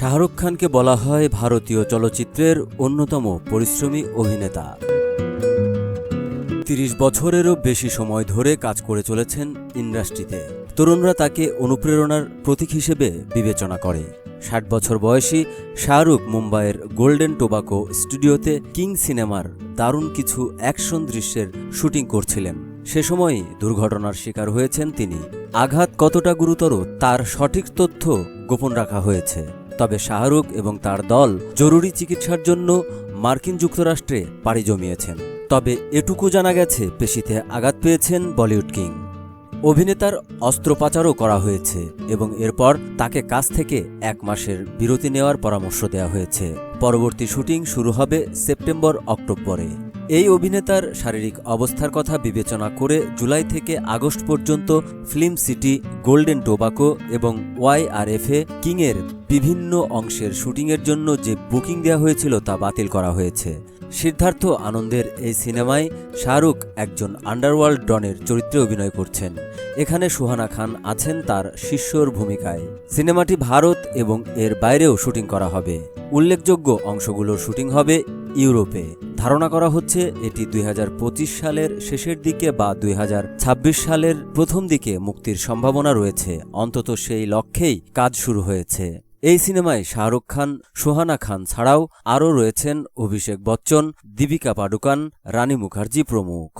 শাহরুখ খানকে বলা হয় ভারতীয় চলচ্চিত্রের অন্যতম পরিশ্রমী অভিনেতা। তিরিশ বছরেরও বেশি সময় ধরে কাজ করে চলেছেন ইন্ডাস্ট্রিতে। তরুণরা তাকে অনুপ্রেরণার প্রতীক হিসেবে বিবেচনা করে। ষাট বছর বয়সী শাহরুখ মুম্বাইয়ের গোল্ডেন টোবাকো স্টুডিওতে কিং সিনেমার দারুণ কিছু অ্যাকশন দৃশ্যের শুটিং করছিলেন। সে সময়ই দুর্ঘটনার শিকার হয়েছেন তিনি। আঘাত কতটা গুরুতর তার সঠিক তথ্য গোপন রাখা হয়েছে। তবে শাহরুখ এবং তার দল জরুরি চিকিৎসার জন্য মার্কিন যুক্তরাষ্ট্রে পাড়ি জমিয়েছেন। তবে এটুকু জানা গেছে, পেশিতে আঘাত পেয়েছেন বলিউড কিং। অভিনেতার অস্ত্রোপচারও করা হয়েছে এবং এরপর তাকে কাজ থেকে এক মাসের বিরতি নেওয়ার পরামর্শ দেওয়া হয়েছে। পরবর্তী শুটিং শুরু হবে সেপ্টেম্বর অক্টোবরে এই অভিনেতার শারীরিক অবস্থার কথা বিবেচনা করে জুলাই থেকে আগস্ট পর্যন্ত ফিল্ম সিটি, গোল্ডেন টোবাকো এবং ওয়াইআরএফে কিংয়ের বিভিন্ন অংশের শুটিংয়ের জন্য যে বুকিং দেওয়া হয়েছিল তা বাতিল করা হয়েছে। সিদ্ধার্থ আনন্দের এই সিনেমায় শাহরুখ একজন আন্ডারওয়ার্ল্ড ডনের চরিত্রে অভিনয় করছেন। এখানে সুহানা খান আছেন তার শিষ্যর ভূমিকায়। সিনেমাটি ভারত এবং এর বাইরেও শুটিং করা হবে। উল্লেখযোগ্য অংশগুলোর শুটিং হবে ইউরোপে। ধারণা করা হচ্ছে এটি দুই হাজার পঁচিশ সালের শেষের দিকে বা দুই হাজার ছাব্বিশ সালের প্রথম দিকে মুক্তির সম্ভাবনা রয়েছে। অন্তত সেই লক্ষ্যেই কাজ শুরু হয়েছে। এই সিনেমায় শাহরুখ খান, সোহানা খান ছাড়াও আরও রয়েছেন অভিষেক বচ্চন, দীপিকা পাডুকান, রানী মুখার্জি প্রমুখ।